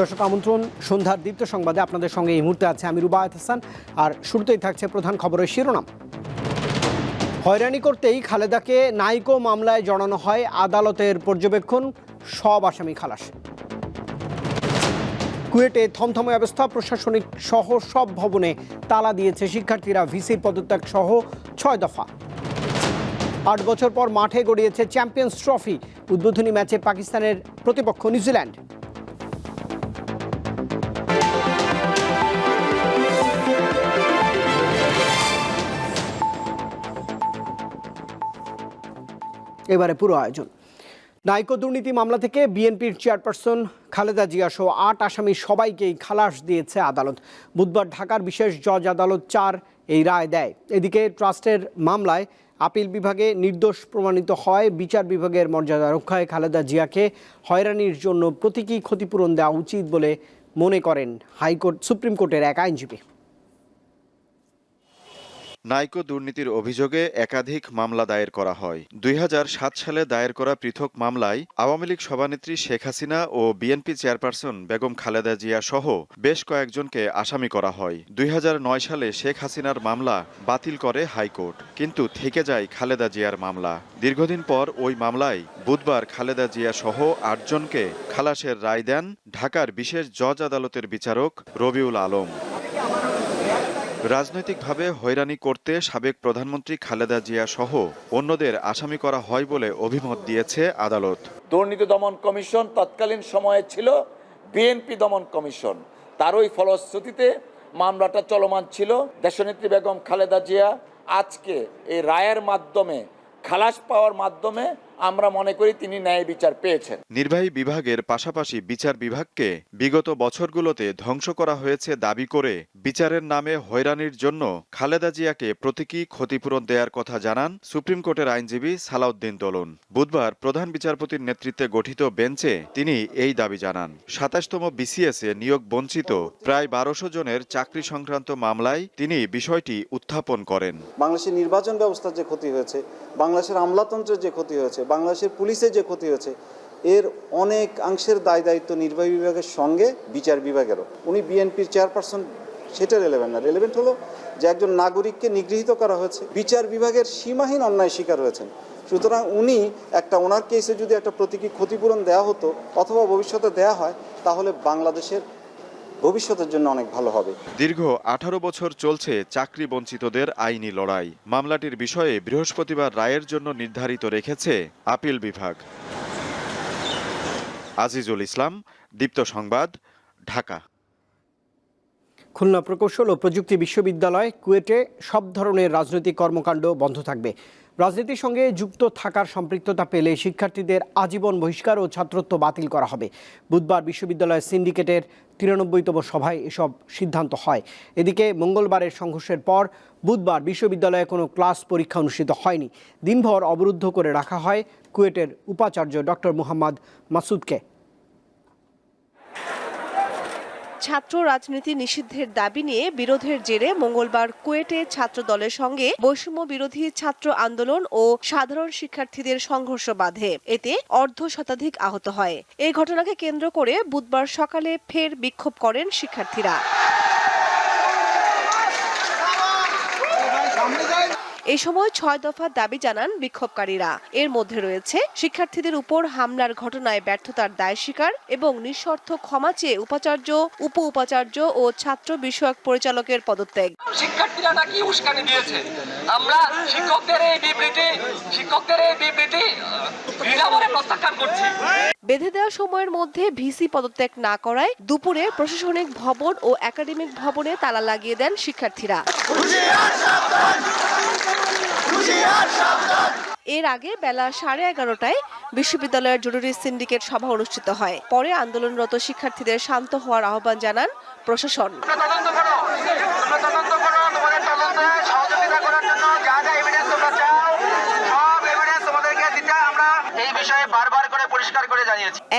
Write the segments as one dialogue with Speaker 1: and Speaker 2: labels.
Speaker 1: দর্শক, আমন্ত্রণ সন্ধ্যার দীপ্ত সংবাদে আপনাদের সঙ্গে এই মুহূর্তে আছে আমি রুবায়ত হাসান আর শুরুতেই থাকছে প্রধান খবরের শিরোনাম। হয়রানি করতেই খালেদাকে নাইকো মামলায় জড়ানো হয় আদালতের পর্যবেক্ষণ, সব আসামি খালাস। কুয়েটে থমথমে অবস্থা, প্রশাসনিক সহ সব ভবনে তালা দিয়েছে শিক্ষার্থীরা, ভিসির পদত্যাগ সহ ছয় দফা। আট বছর পর মাঠে গড়িয়েছে চ্যাম্পিয়ন্স ট্রফি, উদ্বোধনী ম্যাচে পাকিস্তানের প্রতিপক্ষ নিউজিল্যান্ড। এবারে পুরো আয়োজন। নাইকো দুর্নীতি মামলা থেকে বিএনপির চেয়ারপারসন খালেদা জিয়া সহ আট আসামি সবাইকেই খালাস দিয়েছে আদালত। বুধবার ঢাকার বিশেষ জজ আদালত চার এই রায় দেয়। এদিকে ট্রাস্টের মামলায় আপিল বিভাগে নির্দোষ প্রমাণিত হয়। বিচার বিভাগের মর্যাদা রক্ষায় খালেদা জিয়াকে হয়রানির জন্য প্রতীকী ক্ষতিপূরণ দেওয়া উচিত বলে মনে করেন হাইকোর্ট সুপ্রিম কোর্টের এক আইনজীবী।
Speaker 2: নাইকো দুর্নীতির অভিযোগে একাধিক মামলা দায়ের করা হয়। দুই হাজার সাত সালে দায়ের করা পৃথক মামলায় আওয়ামী লীগ সভানেত্রী শেখ হাসিনা ও বিএনপি চেয়ারপারসন বেগম খালেদা জিয়া সহ বেশ কয়েকজনকে আসামি করা হয়। দুই হাজার নয় সালে শেখ হাসিনার মামলা বাতিল করে হাইকোর্ট, কিন্তু থেকে যায় খালেদা জিয়ার মামলা। দীর্ঘদিন পর ওই মামলায় বুধবার খালেদা জিয়া সহ আটজনকে খালাসের রায় দেন ঢাকার বিশেষ জজ আদালতের বিচারক রবিউল আলম। রাজনৈতিকভাবে হয়রানি করতে সাবেক প্রধানমন্ত্রী খালেদা জিয়া সহ অন্যদের আসামি করা হয় বলে অভিমত দিয়েছে আদালত।
Speaker 3: দুর্নীতি দমন কমিশন তৎকালীন সময়ে ছিল বিএনপি দমন কমিশন। তারই ফলশ্রুতিতে মামলাটা চলমান ছিল। দেশনেত্রী বেগম খালেদা জিয়া আজকে এই রায়ের মাধ্যমে, খালাস পাওয়ার মাধ্যমে আমরা মনে করি তিনি ন্যায় বিচার পেয়েছেন।
Speaker 2: নির্বাহী বিভাগের পাশাপাশি বিচার বিভাগকে বিগত বছরগুলোতে ধ্বংস করা হয়েছে দাবি করে বিচারের নামে হয়রানির জন্য খালেদা জিয়াকে প্রতীকী ক্ষতিপূরণ দেওয়ার কথা জানান সুপ্রিম কোর্টের আইনজীবী সালাউদ্দিন দোলন। বুধবার প্রধান বিচারপতির নেতৃত্বে গঠিত বেঞ্চে তিনি এই দাবি জানান। সাতাশতম বিসিএস এ নিয়োগ বঞ্চিত প্রায় বারোশো জনের চাকরি সংক্রান্ত মামলায় তিনি বিষয়টি উত্থাপন করেন।
Speaker 4: বাংলাদেশের নির্বাচন ব্যবস্থার যে ক্ষতি হয়েছে বাংলাদেশের আমলাতন্ত্রের যে ক্ষতি হয়েছে বাংলাদেশের পুলিশের যে ক্ষতি হয়েছে, এর অনেক অংশের দায় দায়িত্ব নির্বাহী বিভাগের সঙ্গে বিচার বিভাগেরও। উনি বিএনপির চেয়ারপারসন, সেটা রেলেভেন্ট না। রেলেভেন্ট হলো যে একজন নাগরিককে নিগৃহীত করা হয়েছে। বিচার বিভাগের সীমাহীন অন্যায় শিকার হয়েছেন। সুতরাং উনি একটা ওনার কেসে যদি একটা প্রতীকী ক্ষতিপূরণ দেওয়া হতো, অথবা ভবিষ্যতে দেয়া হয়, তাহলে বাংলাদেশের ভবিষ্যতের জন্য অনেক ভালো হবে।
Speaker 2: দীর্ঘ আঠারো বছর চলছে চাকরি বঞ্চিতদের আইনি লড়াই। মামলাটির বিষয়ে বৃহস্পতিবার রায়ের জন্য নির্ধারিত রেখেছে আপিল বিভাগ। আজিজুল ইসলাম, দীপ্ত সংবাদ, ঢাকা।
Speaker 1: খুলনা প্রকৌশল ও প্রযুক্তি বিশ্ববিদ্যালয় কুয়েটে সব ধরনের রাজনৈতিক কর্মকাণ্ড বন্ধ থাকবে। রাজনীতির সঙ্গে যুক্ত থাকার সম্পৃক্ততা পেলে শিক্ষার্থীদের আজীবন বহিষ্কার ও ছাত্রত্ব বাতিল করা হবে। বুধবার বিশ্ববিদ্যালয়ের সিন্ডিকেটের তিরানব্বইতম সভায় এসব সিদ্ধান্ত হয়। এদিকে মঙ্গলবারের সংঘর্ষের পর বুধবার বিশ্ববিদ্যালয়ে কোনো ক্লাস পরীক্ষা অনুষ্ঠিত হয়নি। দিনভর অবরুদ্ধ করে রাখা হয় কুয়েটের উপাচার্য ডক্টর মোহাম্মদ মাসুদকে।
Speaker 5: ছাত্র রাজনীতি নিষিদ্ধের দাবি নিয়ে বিরোধের জেরে মঙ্গলবার কুয়েটে ছাত্র দলের সঙ্গে বৈষম্য বিরোধী ছাত্র আন্দোলন ও সাধারণ শিক্ষার্থীদের সংঘর্ষ বাধে। এতে অর্ধ শতাধিক আহত হয়। এই ঘটনাকে কেন্দ্র করে বুধবার সকালে ফের বিক্ষোভ করেন শিক্ষার্থীরা। এই সময় ছয় দফা দাবি জানান বিক্ষোভকারীরা। এর মধ্যে রয়েছে শিক্ষার্থীদের উপর হামলার ঘটনায় ব্যর্থতার দায় স্বীকার এবং নিঃশর্ত ক্ষমা চেয়ে উপাচার্য উপ উপাচার্য ও ছাত্র বিষয়ক পরিচালকের পদত্যাগ।
Speaker 6: শিক্ষার্থীরা নাকি উস্কানি দিয়েছে। আমরা শিক্ষকদের এই বিবৃতি শিক্ষকদের এই বিবৃতি প্রত্যাখ্যান করছি।
Speaker 5: বেঁধে দেওয়া সময়ের মধ্যে ভিসি পদত্যাগ না করায় দুপুরে প্রশাসনিক ভবন ও একাডেমিক ভবনে তালা লাগিয়ে দেন শিক্ষার্থীরা। এর আগে বেলা সাড়ে এগারোটায় বিশ্ববিদ্যালয়ের জরুরি সিন্ডিকেট সভা অনুষ্ঠিত হয়। পরে আন্দোলনরত শিক্ষার্থীদের শান্ত হওয়ার আহ্বান জানান প্রশাসন।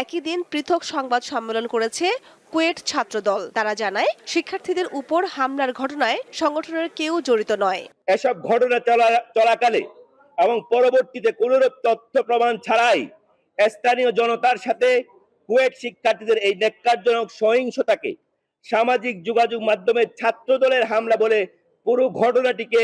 Speaker 5: একই দিন পৃথক সংবাদ সম্মেলন করেছে কুয়েট ছাত্রদল। তারা জানায়, শিক্ষার্থীদের উপর হামলার ঘটনায় সংগঠনের কেউ জড়িত নয়।
Speaker 7: এসব ঘটনা চলাকালে এবং পরবর্তীতে কোনরূপ তথ্য প্রমাণ ছাড়াই স্থানীয় জনতার সাথে কুয়েট শিক্ষার্থীদের এই নেককারজনক সহিংসতাকে সামাজিক যোগাযোগ মাধ্যমে ছাত্র দলের হামলা বলে পুরো ঘটনাটিকে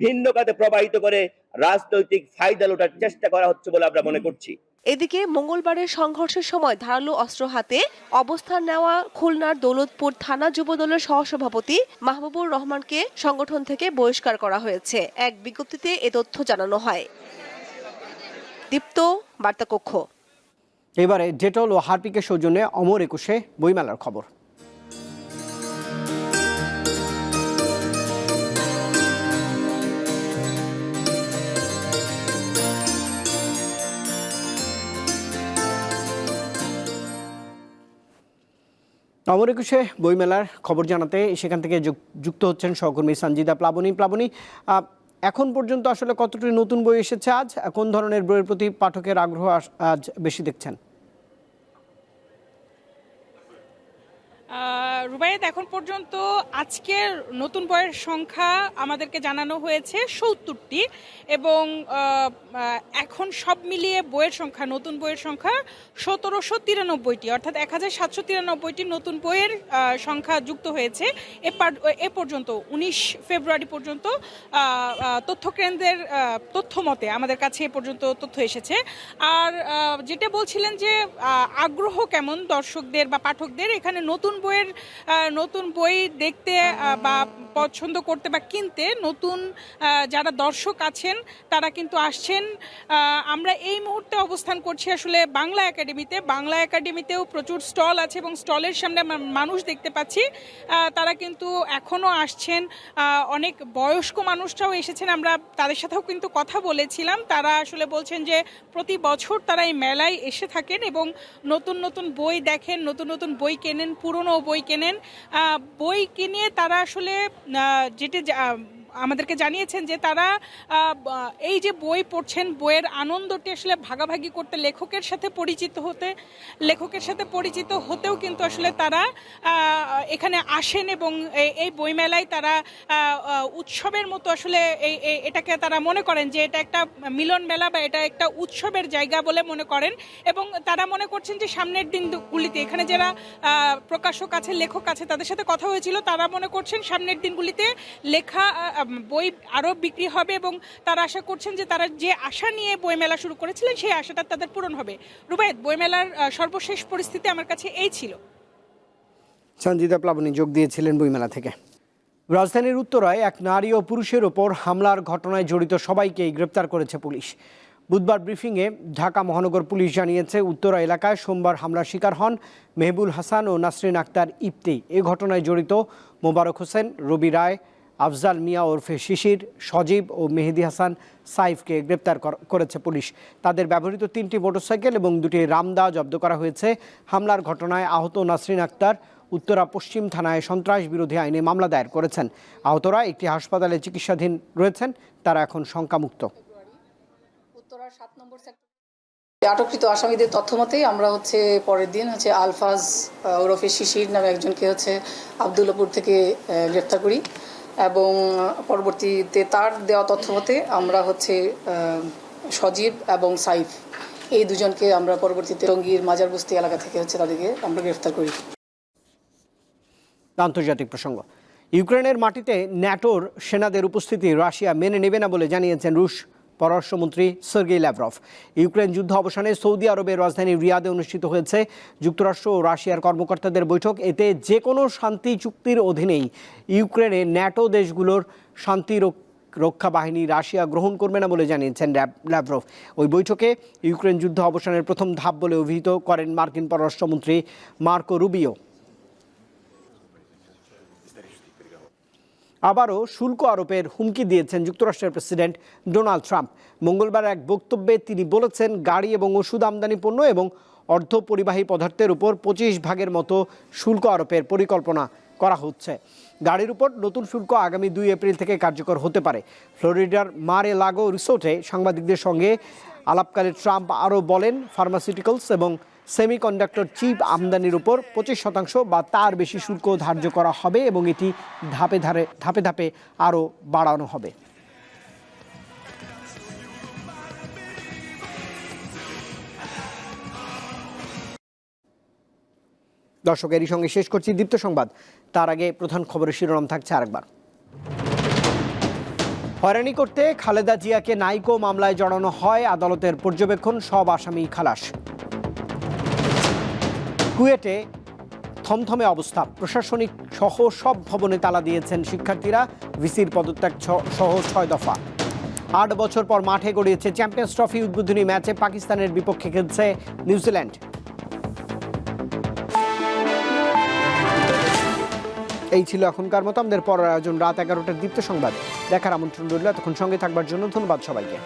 Speaker 7: ভিন্ন খাতে প্রবাহিত করে রাজনৈতিক ফায়দা লোটার চেষ্টা করা হচ্ছে বলে আমরা মনে করছি।
Speaker 5: এদিকে মঙ্গলবারের সংঘর্ষের সময় ধারালো অস্ত্র হাতে অবস্থান নেওয়া খুলনার দৌলতপুর থানা যুবদলের সহসভাপতি মাহবুবুর রহমানকে সংগঠন থেকে বহিষ্কার করা হয়েছে। এক বিজ্ঞপ্তিতে এ তথ্য জানানো হয়। দীপ্ত, বার্তাকক্ষ।
Speaker 1: এবারে ডেটল ও হারপিকের সৌজন্যে অমর একুশে বইমেলার খবর। অমর একুশে বইমেলার খবর জানাতে সেখান থেকে যুক- যুক্ত হচ্ছেন সহকর্মী সঞ্জিদা প্লাবনী। প্লাবনী এখন পর্যন্ত আসলে কতটি নতুন বই এসেছে আজ? কোন ধরনের বইয়ের প্রতি পাঠকের আগ্রহ আজ বেশি দেখছেন?
Speaker 8: রুবায়েত এখন পর্যন্ত আজকের নতুন বইয়ের সংখ্যা আমাদেরকে জানানো হয়েছে সত্তরটি এবং এখন সব মিলিয়ে বইয়ের সংখ্যা, নতুন বইয়ের সংখ্যা সতেরোশো তিরানব্বইটি, অর্থাৎ এক হাজার সাতশো তিরানব্বইটি নতুন বইয়ের সংখ্যা যুক্ত হয়েছে। এ এ পর্যন্ত, উনিশ ফেব্রুয়ারি পর্যন্ত তথ্য কেন্দ্রের তথ্য মতে আমাদের কাছে এ পর্যন্ত তথ্য এসেছে। আর যেটা বলছিলেন যে আগ্রহ কেমন দর্শকদের বা পাঠকদের? এখানে নতুন বইয়ের নতুন বই দেখতে বা পছন্দ করতে বা কিনতে নতুন যারা দর্শক আছেন, তারা কিন্তু আসছেন। আমরা এই মুহূর্তে অবস্থান করছি আসলে বাংলা একাডেমিতে। বাংলা একাডেমিতেও প্রচুর স্টল আছে এবং স্টলের সামনে মানুষ দেখতে পাচ্ছি। তারা কিন্তু এখনও আসছেন। অনেক বয়স্ক মানুষরাও এসেছেন। আমরা তাদের সাথেও কিন্তু কথা বলেছিলাম। তারা আসলে বলছেন যে প্রতি বছর তারা এই মেলায় এসে থাকেন এবং নতুন নতুন বই দেখেন, নতুন নতুন বই কেনেন, পুরনো বই কেনেন। বই কিনে তারা আসলে যেটি আমাদেরকে জানিয়েছেন যে তারা এই যে বই পড়ছেন, বইয়ের আনন্দটি আসলে ভাগাভাগি করতে, লেখকের সাথে পরিচিত হতে, লেখকের সাথে পরিচিত হতেও কিন্তু আসলে তারা এখানে আসেন এবং এই- বইমেলায় তারা উৎসবের মতো আসলে এটাকে তারা মনে করেন যে এটা একটা মিলন মেলা বা এটা একটা উৎসবের জায়গা বলে মনে করেন এবং তারা মনে করছেন যে সামনের দিনগুলিতে এখানে যারা প্রকাশক আছে, লেখক আছে, তাদের সাথে কথা হয়েছিল, তারা মনে করছেন সামনের দিনগুলিতে লেখা বই আরও বিক্রি হবে এবং তারা আশা করছেন যে তারা যে আশা নিয়ে বইমেলা শুরু করেছিলেন, সেই আশাটা তাদের পূরণ হবে। রুবায়ত, বইমেলার সর্বশেষ পরিস্থিতি আমার কাছে এই ছিল।
Speaker 1: সঞ্জিতা প্লাবনী যোগ দিয়েছিলেন বইমেলা থেকে। রাজধানীর উত্তরায় এক নারী ও পুরুষের ওপর হামলার ঘটনায় জড়িত সবাইকেই গ্রেপ্তার করেছে পুলিশ। বুধবার ব্রিফিংয়ে ঢাকা মহানগর পুলিশ জানিয়েছে, উত্তরা এলাকায় সোমবার হামলার শিকার হন মেহবুল হাসান ও নাসরিন আক্তার ইপ্তি এ ঘটনায় জড়িত মোবারক হোসেন, রবি রায় আফজাল মিয়া ওরফে শিশির, সজীব ও মেহেদি হাসান সাইফকে গ্রেপ্তার করেছে পুলিশ। তাদের ব্যবহৃত তিনটি মোটরসাইকেল এবং দুটি রামদা জব্দ করা হয়েছে। হামলার ঘটনায় আহত নাসরিন আক্তার উত্তরা পশ্চিম থানায় সন্ত্রাস বিরোধী আইনে মামলা দায়ের করেছেন। আহতরা একটি হাসপাতালে চিকিৎসাধীন রয়েছেন, তারা এখন শঙ্কামুক্ত।
Speaker 9: সেক্টর আটককৃত আসামিদের তথ্য মতেই আমরা হচ্ছে পরের দিন হচ্ছে আলফাজ ওরফে শিশির নামে একজনকে হচ্ছে আবদুল্লাপুর থেকে গ্রেপ্তার করি। এবং পরবর্তীতে তার দেওয়া তথ্য মতে আমরা হচ্ছে সজীব এবং সাইফ। এই দুজনকে আমরা পরবর্তীতে টঙ্গীর মাজারবস্তি এলাকা থেকে হচ্ছে তাদেরকে আমরা গ্রেফতার করি।
Speaker 1: আন্তর্জাতিক প্রসঙ্গ। ইউক্রেনের মাটিতে ন্যাটোর সেনাদের উপস্থিতি রাশিয়া মেনে নেবে না বলে জানিয়েছেন রুশ পররাষ্ট্রমন্ত্রী সার্গেই ল্যাভরভ ইউক্রেন যুদ্ধ অবসানে সৌদি আরবের রাজধানী রিয়াদে অনুষ্ঠিত হয়েছে যুক্তরাষ্ট্র ও রাশিয়ার কর্মকর্তাদের বৈঠক। এতে যে কোনো শান্তি চুক্তির অধীনেই ইউক্রেনে ন্যাটো দেশগুলোর শান্তি রক্ষা বাহিনী রাশিয়া গ্রহণ করবে না বলে জানিয়েছেন ল্যাভ- ল্যাভরভ ওই বৈঠকে ইউক্রেন যুদ্ধ অবসানের প্রথম ধাপ বলে অভিহিত করেন মার্কিন পররাষ্ট্রমন্ত্রী মার্কো রুবিও। আবারও শুল্ক আরোপের হুমকি দিয়েছেন যুক্তরাষ্ট্রের প্রেসিডেন্ট ডোনাল্ড ট্রাম্প। মঙ্গলবার এক বক্তব্যে তিনি বলেছেন, গাড়ি এবং ওষুধ আমদানি পণ্য এবং অর্ধ পরিবাহী পদার্থের উপর পঁচিশ ভাগের মতো শুল্ক আরোপের পরিকল্পনা করা হচ্ছে। গাড়ির উপর নতুন শুল্ক আগামী দুই এপ্রিল থেকে কার্যকর হতে পারে। ফ্লোরিডার মারে লাগো রিসোর্টে সাংবাদিকদের সঙ্গে আলাপকালে ট্রাম্প আরও বলেন, ফার্মাসিউটিক্যালস এবং সেমিকন্ডাক্টর চিপ আমদানির উপর পঁচিশ শতাংশ বা তার বেশি শুল্ক ধার্য করা হবে এবং এটি ধাপে ধারে, ধাপে ধাপে আরও বাড়ানো হবে। দর্শক, এরই সঙ্গে শেষ করছি দীপ্ত সংবাদ। তার আগে প্রধান খবরের শিরোনাম থাকছে আরেকবার। হয়রানি করতে খালেদা জিয়াকে নাইকো মামলায় জড়ানো হয়, আদালতের পর্যবেক্ষণ, সব আসামি খালাস। কুয়েটে থমথমে অবস্থা। প্রশাসনিক সহ সব ভবনে তালা দিয়েছেন শিক্ষার্থীরা। ভিসির পদত্যাগ সহ ছয় দফা। আট বছর পর মাঠে গড়িয়েছে চ্যাম্পিয়ন্স ট্রফি উদ্বোধনী ম্যাচে পাকিস্তানের বিপক্ষে খেলছে নিউজিল্যান্ড। এই ছিল এখনকার মতো। আমাদের পরের আয়োজন রাত এগারোটার দীপ্ত সংবাদ। দেখার আমন্ত্রণ রইল। এতক্ষণ সঙ্গে থাকবার জন্য ধন্যবাদ সবাইকে।